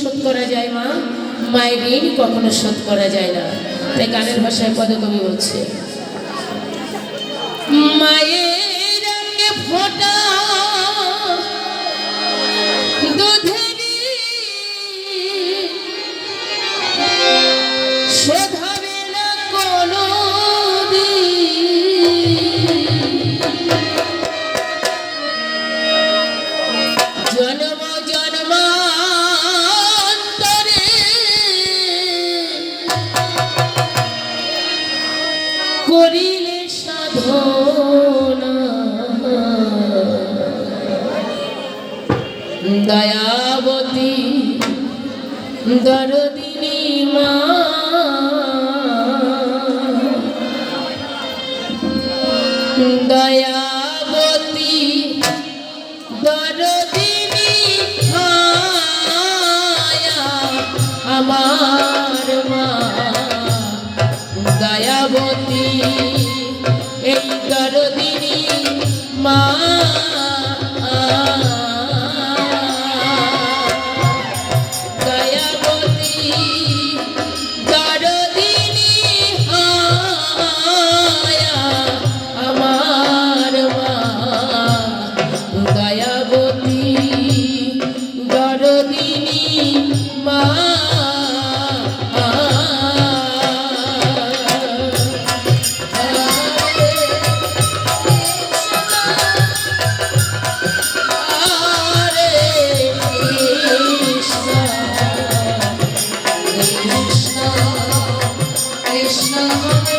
শোধ করা যায় মা? মায়ের ঋণ কখনো শোধ করা যায় না। তাই গানের ভাষায় পদকবি বলছে, মায়ের ফোটা দরদিনী Thank you.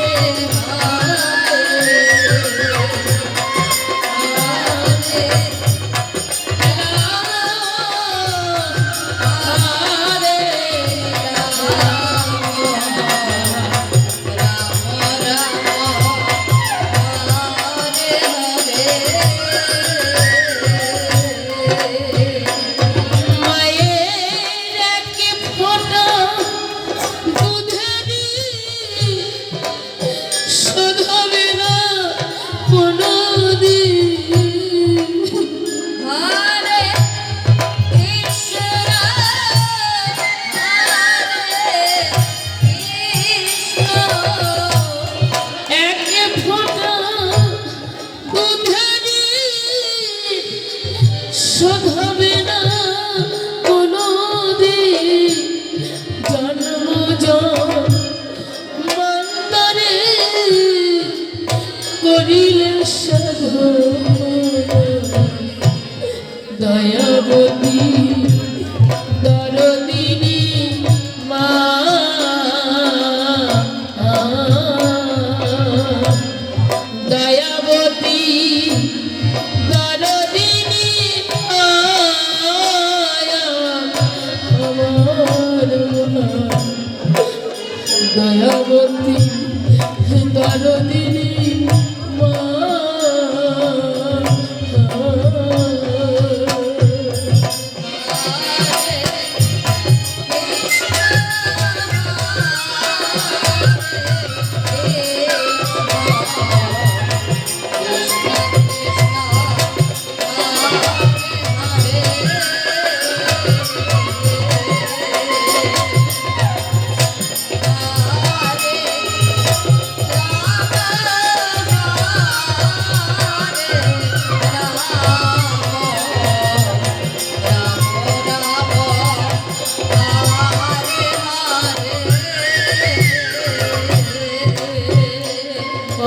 শোধাবে না কোনোদিন। জন্ম জন্মান্তরে করিলে সাধনা দয়াবতী দরদিনী মা। দয়াবতী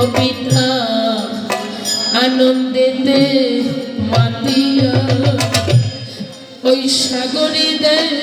কবিতা আনন্দেতে মাতিয়া। ওই সাগরে দেয়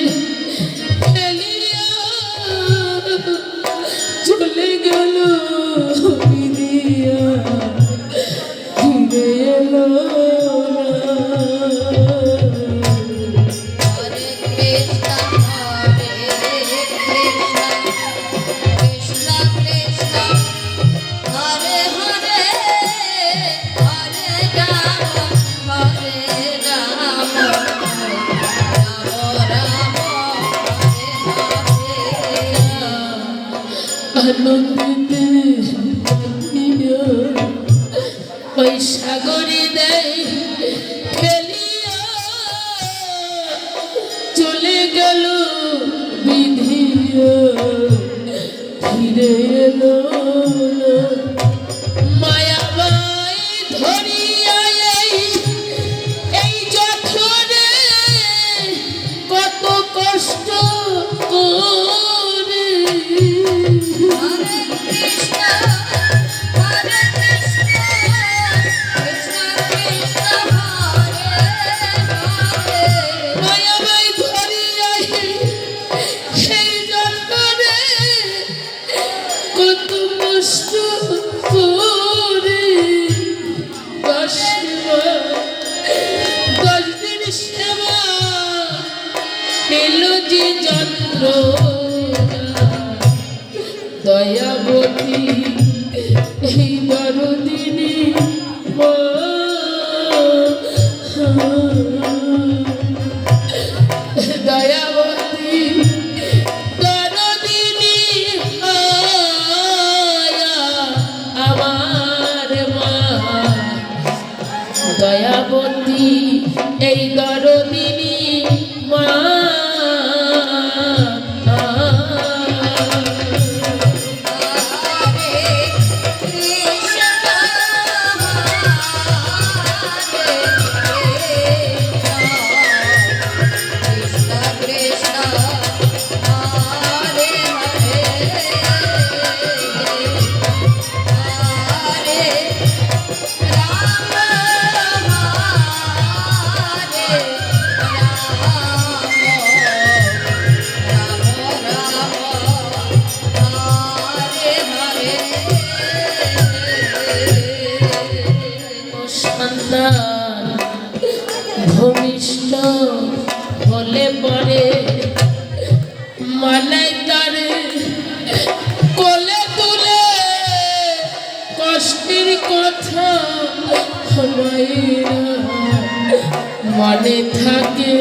মনে থাকে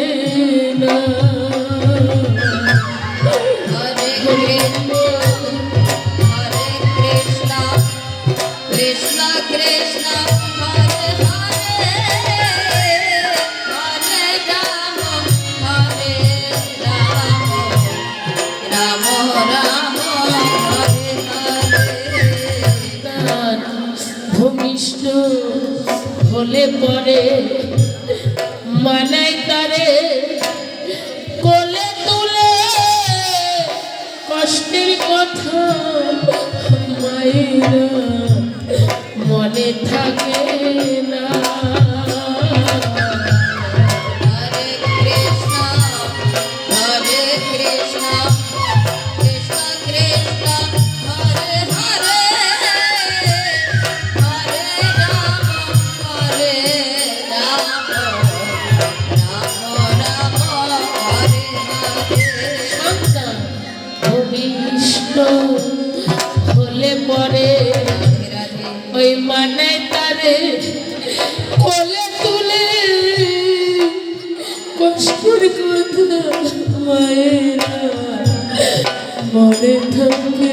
না। ভূমিষ্ঠ হলে পরে মানাই তারে কোলে তুলে কষ্টের কথা মায়েরা মনে থাকে। থেকে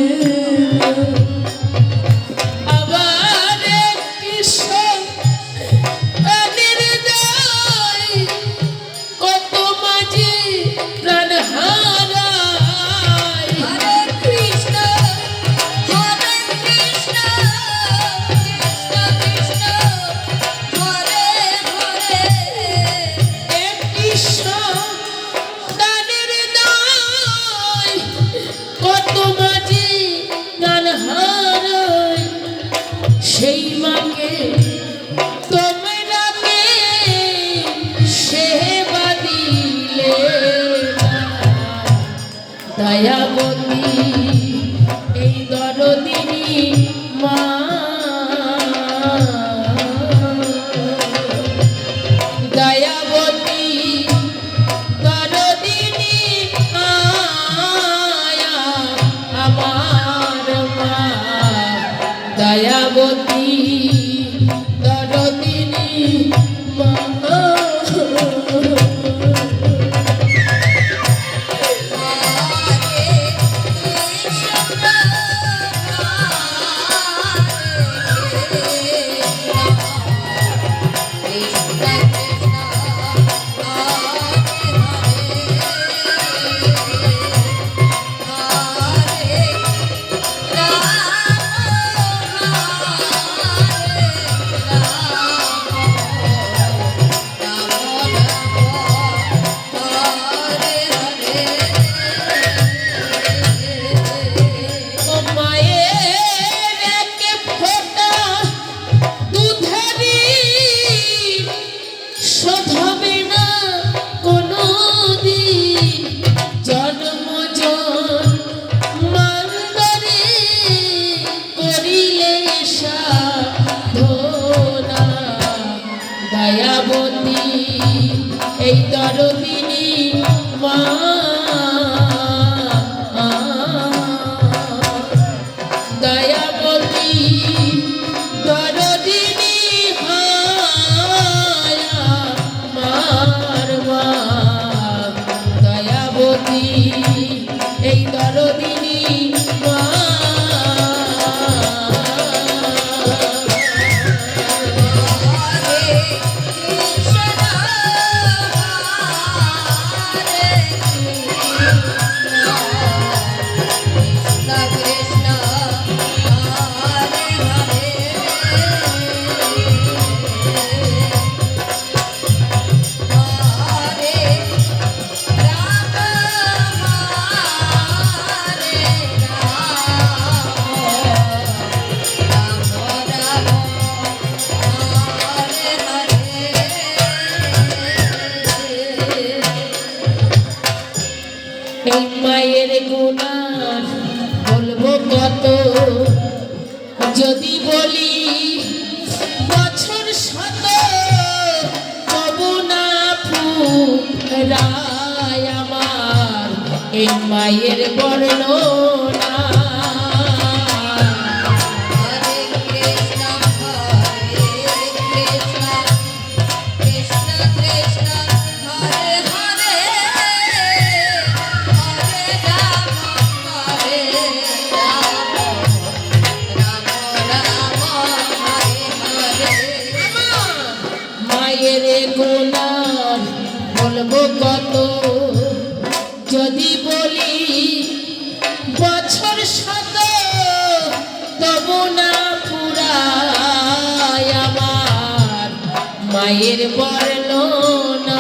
Good. এই দরদ এই মায়ের গুণা। বলব কত? যদি বলি বছর শত কবনা ফুরায় আমার। এই মায়ের বর্ণ মায়ের বর্ণনা